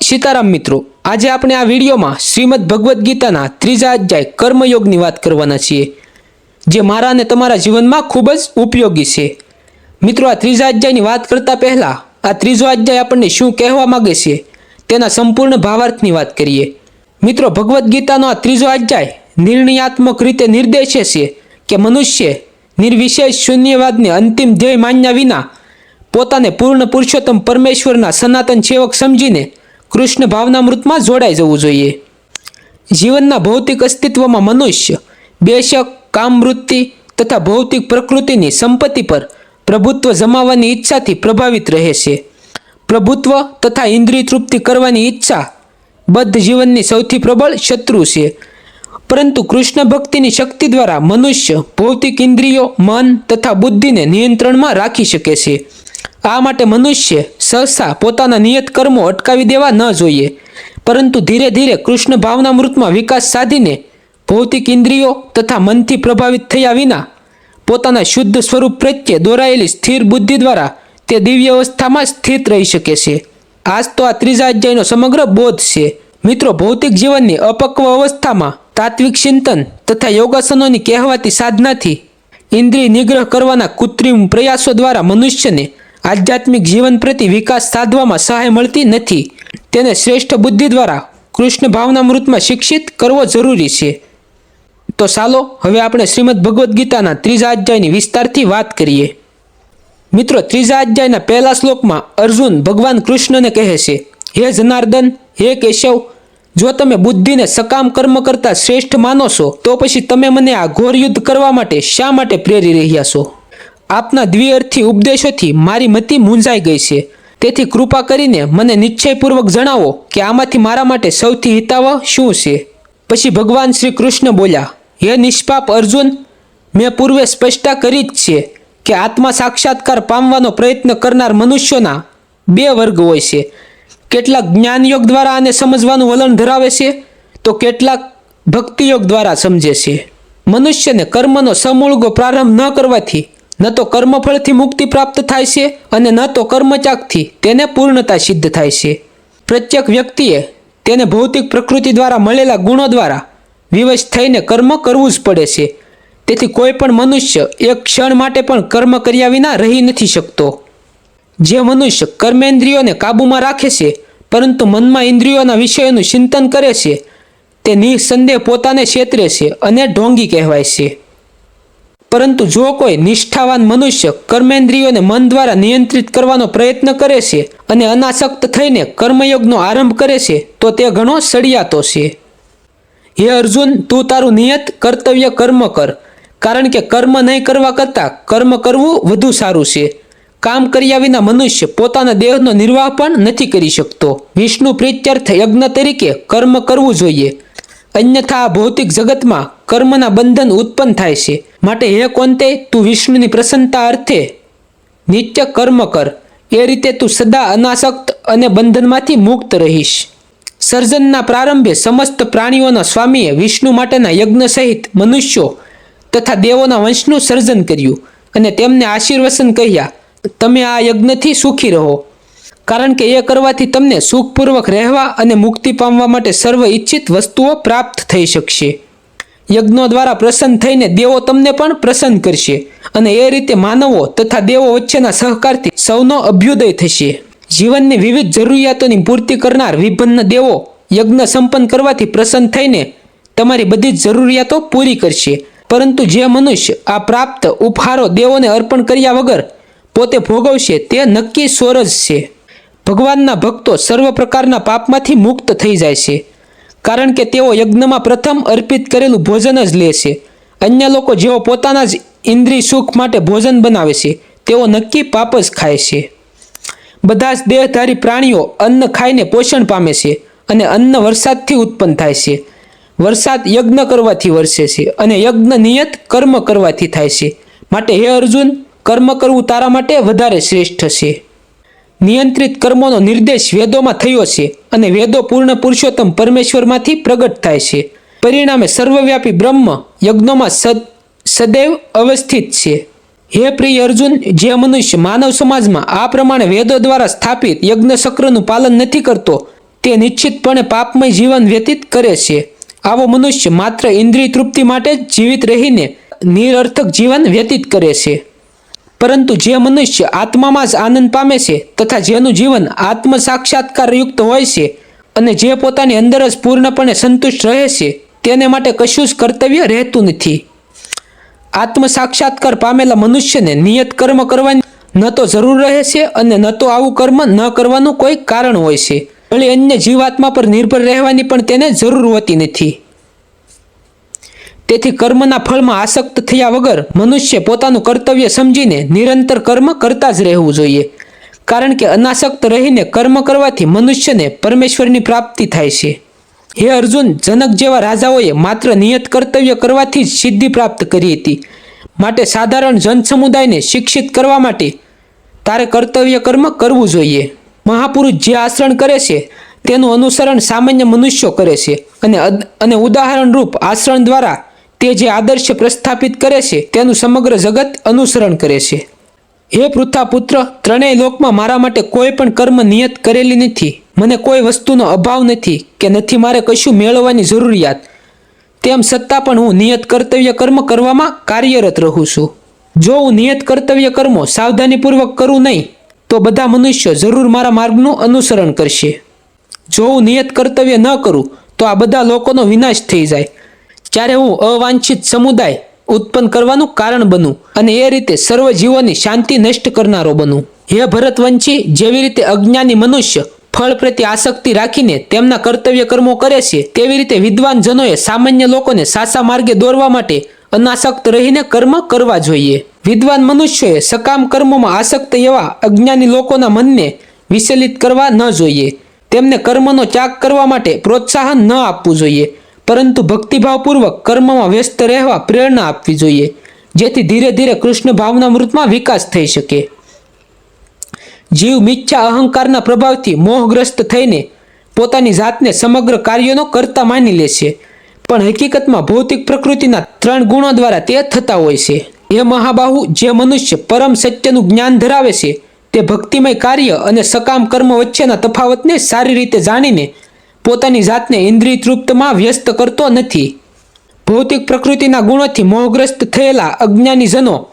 સીતારામ મિત્રો, આજે આપણે આ વિડીયોમાં શ્રીમદ ભગવદ્ ગીતાના ત્રીજા અધ્યાય કર્મયોગની વાત કરવાના છીએ, જે મારા અને તમારા જીવનમાં ખૂબ જ ઉપયોગી છે. મિત્રો, આ ત્રીજા અધ્યાયની વાત કરતા પહેલા, આ ત્રીજો અધ્યાય આપણને શું કહેવા માંગે છે, તેના સંપૂર્ણ ભાવાર્થની વાત કરીએ. મિત્રો, ભગવદ્ ગીતાનો આ ત્રીજો અધ્યાય નિર્ણયાત્મક રીતે નિર્દેશે છે કે મનુષ્ય નિર્વિશેષ શૂન્યવાદને અંતિમ ધ્યેય માન્યા વિના પોતાને પૂર્ણ પુરુષોત્તમ પરમેશ્વરના સનાતન સેવક સમજીને કૃષ્ણ ભાવનામૃતમાં જોડાઈ જવું જોઈએ. જીવનના ભૌતિક અસ્તિત્વમાં મનુષ્ય, બેશક, કામવૃત્તિ તથા ભૌતિક પ્રકૃતિની સંપત્તિ પર પ્રભુત્વ જમાવવાની ઈચ્છાથી પ્રભાવિત રહે છે. પ્રભુત્વ તથા ઇન્દ્રિય તૃપ્તિ કરવાની ઈચ્છા બદ્ધ જીવનની સૌથી પ્રબળ શત્રુ છે. પરંતુ કૃષ્ણ ભક્તિની શક્તિ દ્વારા મનુષ્ય ભૌતિક ઇન્દ્રિયો, મન તથા બુદ્ધિને નિયંત્રણમાં રાખી શકે છે. આ માટે મનુષ્ય સહસા પોતાના નિયત કર્મો અટકાવી દેવા ન જોઈએ. પરંતુ ધીરે ધીરે કૃષ્ણ ભાવનામૃતમાં વિકાસ સાધીને ભૌતિક ઇન્દ્રિયો તથા મનથી પ્રભાવિત થયા વિના પોતાના શુદ્ધ સ્વરૂપ પ્રત્યે દોરાયેલી સ્થિર બુદ્ધિ દ્વારા તે દિવ્ય અવસ્થામાં સ્થિત રહી શકે છે. આજ તો આ ત્રીજા અધ્યાયનો સમગ્ર બોધ છે. મિત્રો, ભૌતિક જીવનની અપક્વ અવસ્થામાં તાત્વિક ચિંતન તથા યોગાસનોની કહેવાતી સાધનાથી ઇન્દ્રિય નિગ્રહ કરવાના કૃત્રિમ પ્રયાસો દ્વારા મનુષ્યને આધ્યાત્મિક જીવન પ્રતિ વિકાસ સાધવામાં સહાય મળતી નથી. તેને શ્રેષ્ઠ બુદ્ધિ દ્વારા કૃષ્ણ ભાવનામૃતમાં શિક્ષિત કરવો જરૂરી છે. તો ચાલો, હવે આપણે શ્રીમદ ભગવદ્ ગીતાના ત્રીજા અધ્યાયની વિસ્તારથી વાત કરીએ. મિત્રો, ત્રીજા અધ્યાયના પહેલા શ્લોકમાં અર્જુન ભગવાન કૃષ્ણને કહે છે, હે જનાર્દન, હે કેશવ, જો તમે બુદ્ધિને સકામ કર્મ કરતાં શ્રેષ્ઠ માનો છો, તો પછી તમે મને આ ઘોર યુદ્ધ કરવા માટે શા માટે પ્રેરી રહ્યા છો? આપના દ્વિઅર્થી ઉપદેશોથી મારી મતિ મૂંઝાઈ ગઈ છે. તેથી કૃપા કરીને મને નિશ્ચયપૂર્વક જણાવો કે આમાંથી મારા માટે સૌથી હિતાવહ શું છે? પછી ભગવાન શ્રી કૃષ્ણ બોલ્યા, હે નિષ્પાપ અર્જુન, મેં પૂર્વે સ્પષ્ટતા કરી જ છે કે આત્મા સાક્ષાત્કાર પામવાનો પ્રયત્ન કરનાર મનુષ્યોના બે વર્ગ હોય છે. કેટલાક જ્ઞાનયોગ દ્વારા આને સમજવાનું વલણ ધરાવે છે, તો કેટલાક ભક્તિયોગ દ્વારા સમજે છે. મનુષ્યને કર્મનો સમૂળગો પ્રારંભ ન કરવાથી ન તો કર્મફળથી મુક્તિ પ્રાપ્ત થાય છે અને ન તો કર્મચાકથી તેને પૂર્ણતા સિદ્ધ થાય છે. પ્રત્યેક વ્યક્તિએ તેને ભૌતિક પ્રકૃતિ દ્વારા મળેલા ગુણો દ્વારા વિવશ થઈને કર્મ કરવું જ પડે છે. તેથી કોઈ પણ મનુષ્ય એક ક્ષણ માટે પણ કર્મ કર્યા વિના રહી નથી શકતો. જે મનુષ્ય કર્મેન્દ્રિયોને કાબૂમાં રાખે છે, પરંતુ મનમાં ઇન્દ્રિયોના વિષયોનું ચિંતન કરે છે, તે નિઃસંદેહ પોતાને છેતરે છે અને ઢોંગી કહેવાય છે. પરંતુ જો કોઈ નિષ્ઠાવાન મનુષ્ય કર્મેન્દ્રિયોને મન દ્વારા નિયંત્રિત કરવાનો પ્રયત્ન કરે છે અને અનાસક્ત થઈને કર્મયોગનો આરંભ કરે છે, તો તે ઘણો સળિયાતો છે. હે અર્જુન, તું તારું નિયત કર્તવ્ય કર્મ કર. કારણ કે કર્મ નહીં કરવા કરતાં કર્મ કરવું વધુ સારું છે. કામ કર્યા વિના મનુષ્ય પોતાના દેહનો નિર્વાહ પણ નથી કરી શકતો. વિષ્ણુ પ્રીત્યર્થ યજ્ઞ તરીકે કર્મ કરવું જોઈએ. અન્યથા ભૌતિક જગતમાં કર્મના બંધન ઉત્પન્ન થાય છે. માટે હે કોંતે, તું વિષ્ણુની પ્રસન્નતા અર્થે નિત્ય કર્મ કર. એ રીતે તું સદા અનાસક્ત અને બંધનમાંથી મુક્ત રહીશ. સર્જનના પ્રારંભે સમસ્ત પ્રાણીઓના સ્વામીએ વિષ્ણુ માટેના યજ્ઞ સહિત મનુષ્યો તથા દેવોના વંશનું સર્જન કર્યું અને તેમને આશીર્વસન કહ્યા, તમે આ યજ્ઞથી સુખી રહો. કારણ કે એ કરવાથી તમને સુખપૂર્વક રહેવા અને મુક્તિ પામવા માટે સર્વ ઈચ્છિત વસ્તુઓ પ્રાપ્ત થઈ શકશે. યજ્ઞો દ્વારા પ્રસન્ન થઈને દેવો તમને પણ પ્રસન્ન કરશે અને એ રીતે માનવો તથા દેવો વચ્ચેના સહકારથી સૌનો અભ્યુદય થશે. જીવનની વિવિધ જરૂરિયાતોની પૂર્તિ કરનાર વિભિન્ન દેવો યજ્ઞ સંપન્ન કરવાથી પ્રસન્ન થઈને તમારી બધી જ જરૂરિયાતો પૂરી કરશે. પરંતુ જે મનુષ્ય આ પ્રાપ્ત ઉપહારો દેવોને અર્પણ કર્યા વગર પોતે ભોગવશે તે નક્કી સોરજ છે. ભગવાનના ભક્તો સર્વ પ્રકારના પાપમાંથી મુક્ત થઈ જાય છે. કારણ કે તેઓ યજ્ઞમાં પ્રથમ અર્પિત કરેલું ભોજન જ લે છે. અન્ય લોકો જેઓ પોતાના જ ઇન્દ્રિય સુખ માટે ભોજન બનાવે છે, તેઓ નક્કી પાપ જ ખાય છે. બધા જ દેહધારી પ્રાણીઓ અન્ન ખાઈને પોષણ પામે છે અને અન્ન વરસાદથી ઉત્પન્ન થાય છે. વરસાદ યજ્ઞ કરવાથી વરસે છે અને યજ્ઞ નિયત કર્મ કરવાથી થાય છે. માટે હે અર્જુન, કર્મ કરવું તારા માટે વધારે શ્રેષ્ઠ છે. નિયંત્રિત કર્મોનો નિર્દેશ વેદોમાં થયો છે અને વેદો પૂર્ણ પુરુષોત્તમ પરમેશ્વરમાંથી પ્રગટ થાય છે. પરિણામે સર્વવ્યાપી બ્રહ્મ યજ્ઞોમાં સદ, સદૈવ અવસ્થિત છે. હે પ્રિય અર્જુન, જે મનુષ્ય માનવ સમાજમાં આ પ્રમાણે વેદો દ્વારા સ્થાપિત યજ્ઞ ચક્રનું પાલન નથી કરતો, તે નિશ્ચિતપણે પાપમય જીવન વ્યતીત કરે છે. આવો મનુષ્ય માત્ર ઇન્દ્રિય તૃપ્તિ માટે જ જીવિત રહીને નિરર્થક જીવન વ્યતીત કરે છે. પરંતુ જે મનુષ્ય આત્મામાં જ આનંદ પામે છે તથા જેનું જીવન આત્મ સાક્ષાત્કારયુક્ત હોય છે અને જે પોતાની અંદર જ પૂર્ણપણે સંતુષ્ટ રહે છે, તેને માટે કશું જ કર્તવ્ય રહેતું નથી. આત્મ સાક્ષાત્કાર પામેલા મનુષ્યને નિયત કર્મ કરવાની ન તો જરૂર રહે છે અને ન તો આવું કર્મ ન કરવાનું કોઈ કારણ હોય છે. વળી અન્ય જીવાત્મા પર નિર્ભર રહેવાની પણ તેને જરૂર હોતી નથી. તેથી કર્મના ફળમાં આસક્ત થયા વગર મનુષ્ય પોતાનું કર્તવ્ય સમજીને નિરંતર કર્મ કરતા જ રહેવું જોઈએ. કારણ કે અનાસક્ત રહીને કર્મ કરવાથી મનુષ્યને પરમેશ્વરની પ્રાપ્તિ થાય છે. હે અર્જુન, જનક જેવા રાજાઓએ માત્ર નિયત કર્તવ્ય કરવાથી જ સિદ્ધિ પ્રાપ્ત કરી હતી. માટે સાધારણ જનસમુદાયને શિક્ષિત કરવા માટે તારે કર્તવ્ય કર્મ કરવું જોઈએ. મહાપુરુષ જે આચરણ કરે છે, તેનું અનુસરણ સામાન્ય મનુષ્યો કરે છે. અને અને ઉદાહરણરૂપ આચરણ દ્વારા તે જે આદર્શ પ્રસ્થાપિત કરે છે, તેનું સમગ્ર જગત અનુસરણ કરે છે. હે પૃથા પુત્ર ત્રણેય લોકમાં મારા માટે કોઈ પણ કર્મ નિયત કરેલી નથી. મને કોઈ વસ્તુનો અભાવ નથી કે નથી મારે કશું મેળવવાની જરૂરિયાત. તેમ છતાં પણ હું નિયત કર્તવ્ય કર્મ કરવામાં કાર્યરત રહું છું. જો હું નિયત કર્તવ્ય કર્મો સાવધાનીપૂર્વક કરું નહીં, તો બધા મનુષ્યો જરૂર મારા માર્ગનું અનુસરણ કરશે. જો હું નિયત કર્તવ્ય ન કરું, તો આ બધા લોકોનો વિનાશ થઈ જાય. જ્યારે હું અવાંછિત સમુદાય ઉત્પન્ન કરવાનું કારણ બનું અને એ રીતે સર્વ જીવોની શાંતિ નષ્ટ કરનારો બનું. હે ભરતવંશી, જેવી રીતે અજ્ઞાની મનુષ્ય ફળ પ્રત્યે આસક્તિ રાખીને તેમના કર્તવ્ય કર્મો કરે છે, તેવી રીતે વિદ્વાન જનોએ સામાન્ય લોકોને સાચા માર્ગે દોરવા માટે અનાસક્ત રહીને કર્મ કરવા જોઈએ. વિદ્વાન મનુષ્યોએ સકામ કર્મોમાં આસક્ત એવા અજ્ઞાની લોકોના મનને વિચલિત કરવા ન જોઈએ. તેમને કર્મનો ત્યાગ કરવા માટે પ્રોત્સાહન ન આપવું જોઈએ. પરંતુ ભક્તિભાવપૂર્વક કર્મમાં વ્યસ્ત રહેવા પ્રેરણા આપવી જોઈએ, જેથી ધીરે ધીરે કૃષ્ણ ભાવના મૃતમાં વિકાસ થઈ શકે. જીવ મિચ્છા અહંકારના પ્રભાવથી મોહગ્રસ્ત થઈને પોતાની જાતને સમગ્ર કાર્યોનો કરતા માની લે છે, પણ હકીકતમાં ભૌતિક પ્રકૃતિના ત્રણ ગુણો દ્વારા તે થતા હોય છે. એ મહાબાહુ, જે મનુષ્ય પરમ સત્યનું જ્ઞાન ધરાવે છે, તે ભક્તિમય કાર્ય અને સકામ કર્મ વચ્ચેના તફાવતને સારી રીતે જાણીને પોતાની જાતને ઇન્દ્રિય તૃપ્તમાં વ્યસ્ત કરતો નથી. ભૌતિક પ્રકૃતિના ગુણોથી મોહગ્રસ્ત થયેલા અજ્ઞાનીજનો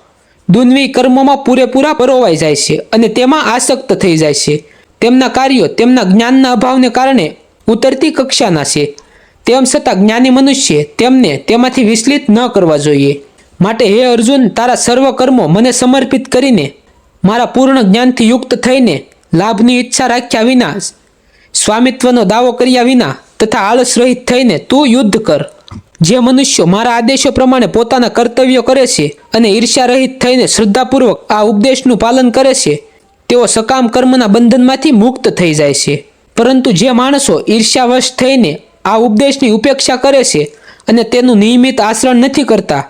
દુનવી કર્મોમાં પૂરેપૂરા પરોવાઈ જાય છે અને તેમાં આસક્ત થઈ જાય છે. તેમના કાર્યો તેમના જ્ઞાનના અભાવને કારણે ઉતરતી કક્ષાના છે. તેમ છતાં જ્ઞાની મનુષ્ય તેમને તેમાંથી વિચલિત ન કરવા જોઈએ. માટે હે અર્જુન, તારા સર્વ કર્મો મને સમર્પિત કરીને મારા પૂર્ણ જ્ઞાનથી યુક્ત થઈને લાભની ઈચ્છા રાખ્યા વિના સ્વામિત્વનો દાવો કર્યા વિના તથા આળસ રહિત થઈને તું યુદ્ધ કર. જે મનુષ્યો મારા આદેશો પ્રમાણે પોતાના કર્તવ્યો કરે છે અને ઈર્ષ્યા રહિત થઈને શ્રદ્ધાપૂર્વક આ ઉપદેશનું પાલન કરે છે, તેઓ સકામ કર્મના બંધનમાંથી મુક્ત થઈ જાય છે. પરંતુ જે માણસો ઈર્ષ્યાવશ થઈને આ ઉપદેશની ઉપેક્ષા કરે છે અને તેનું નિયમિત આચરણ નથી કરતા,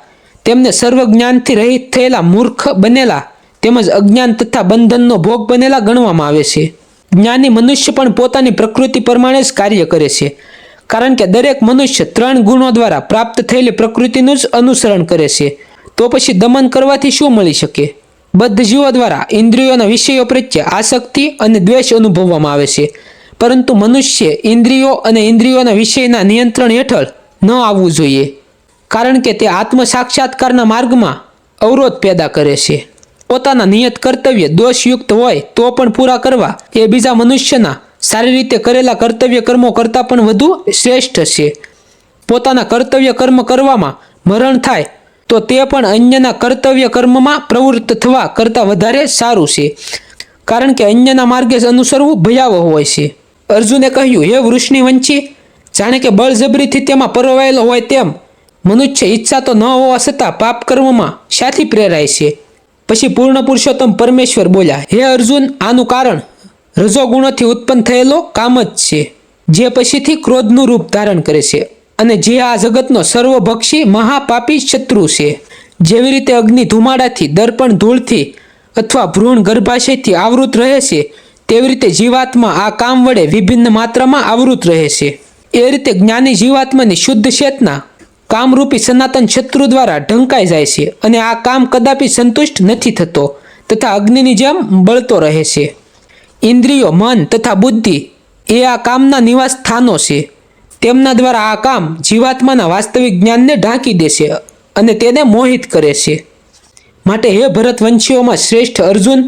તેમને સર્વ જ્ઞાનથી રહિત થયેલા મૂર્ખ બનેલા તેમજ અજ્ઞાન તથા બંધનનો ભોગ બનેલા ગણવામાં આવે છે. જ્ઞાની મનુષ્ય પણ પોતાની પ્રકૃતિ પ્રમાણે જ કાર્ય કરે છે. કારણ કે દરેક મનુષ્ય ત્રણ ગુણો દ્વારા પ્રાપ્ત થયેલી પ્રકૃતિનું જ અનુસરણ કરે છે. તો પછી દમન કરવાથી શું મળી શકે? બદ્ધ જીવો દ્વારા ઇન્દ્રિયોના વિષયો પ્રત્યે આસક્તિ અને દ્વેષ અનુભવવામાં આવે છે. પરંતુ મનુષ્ય ઇન્દ્રિયો અને ઇન્દ્રિયોના વિષયના નિયંત્રણ હેઠળ ન આવવું જોઈએ. કારણ કે તે આત્મ સાક્ષાત્કારના માર્ગમાં અવરોધ પેદા કરે છે. પોતાના નિયત કર્તવ્ય દોષયુક્ત હોય તો પણ પૂરા કરવા એ બીજા મનુષ્યના સારી રીતે કરેલા કર્તવ્ય કર્મો કરતાં પણ વધુ શ્રેષ્ઠ છે. પોતાના કર્તવ્ય કર્મ કરવામાં મરણ થાય તો તે પણ અન્યના કર્તવ્ય કર્મમાં પ્રવૃત્ત થવા કરતાં વધારે સારું છે. કારણ કે અન્યના માર્ગે અનુસરવું ભયાવહ હોય છે. અર્જુને કહ્યું, હે વૃષ્ણિ વંચી જાણે કે બળજબરીથી તેમાં પરોવાયેલો હોય તેમ, મનુષ્ય ઈચ્છા તો ન હોવા છતાં પાપ કર્મમાં શાથી પ્રેરાય છે. પછી પૂર્ણ પુરુષોત્તમ પરમેશ્વર બોલ્યા, હે અર્જુન, આનું કારણ? રજોગુણોથી ઉત્પન્ન થયેલો કામ જ છે, જે પછીથી ક્રોધનું રૂપ ધારણ કરે છે અને જે આ જગતનો સર્વભક્ષી મહાપાપી શત્રુ છે. જેવી રીતે અગ્નિ ધુમાડાથી, દર્પણ ધૂળથી અથવા ભ્રૂણ ગર્ભાશયથી આવૃત રહે છે, તેવી રીતે જીવાત્મા આ કામ વડે વિભિન્ન માત્રામાં આવૃત રહે છે. એ રીતે જ્ઞાની જીવાત્માની શુદ્ધ ચેતના કામરૂપી સનાતન શત્રુ દ્વારા ઢંકાઈ જાય છે અને આ કામ કદાપી સંતુષ્ટ નથી થતો તથા અગ્નિની જેમ બળતો રહે છે. ઇન્દ્રિયો, મન તથા બુદ્ધિ એ આ કામના નિવાસ સ્થાનો છે. તેમના દ્વારા આ કામ જીવાત્માના વાસ્તવિક જ્ઞાનને ઢાંકી દેશે અને તેને મોહિત કરે છે. માટે હે ભરતવંશીઓમાં શ્રેષ્ઠ અર્જુન,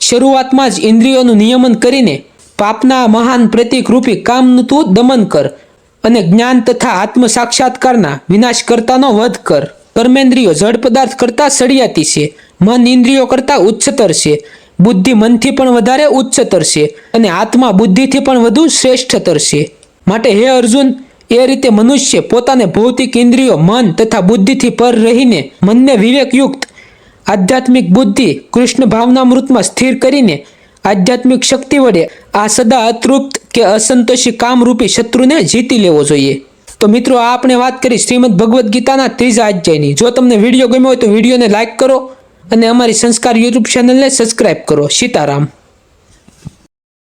શરૂઆતમાં જ ઇન્દ્રિયોનું નિયમન કરીને પાપના મહાન પ્રતિકરૂપી કામનું તું દમન કર અને જ્ઞાન તથા આત્મ સાક્ષાત્કારના વિનાશ કરતાનો વધ કર. કર્મેન્દ્રિયો જળ પદાર્થ કરતાં સળિયાતી છે. મન ઇન્દ્રિયો કરતાં ઉચ્ચતર છે. બુદ્ધિ મનથી પણ વધારે ઉચ્ચતર છે અને આત્મા બુદ્ધિથી પણ વધુ શ્રેષ્ઠતર છે. માટે હે અર્જુન, એ રીતે મનુષ્ય પોતાને ભૌતિક ઇન્દ્રિયો, મન તથા બુદ્ધિથી પર રહીને મનને વિવેકયુક્ત, આધ્યાત્મિક બુદ્ધિ કૃષ્ણ ભાવનામૃતમાં સ્થિર કરીને આધ્યાત્મિક શક્તિ વડે આ સદા અતૃપ્ત કે અસંતોષી કામરૂપી શત્રુને જીતી લેવો જોઈએ. તો મિત્રો, આ આપણે વાત કરી શ્રીમદ ભગવદ્ ગીતાના ત્રીજા અધ્યાયની. જો તમને વીડિયો ગમ્યો હોય તો વિડીયોને લાઇક કરો અને અમારી સંસ્કાર યુટ્યુબ ચેનલને સબસ્ક્રાઇબ કરો. સીતારામ.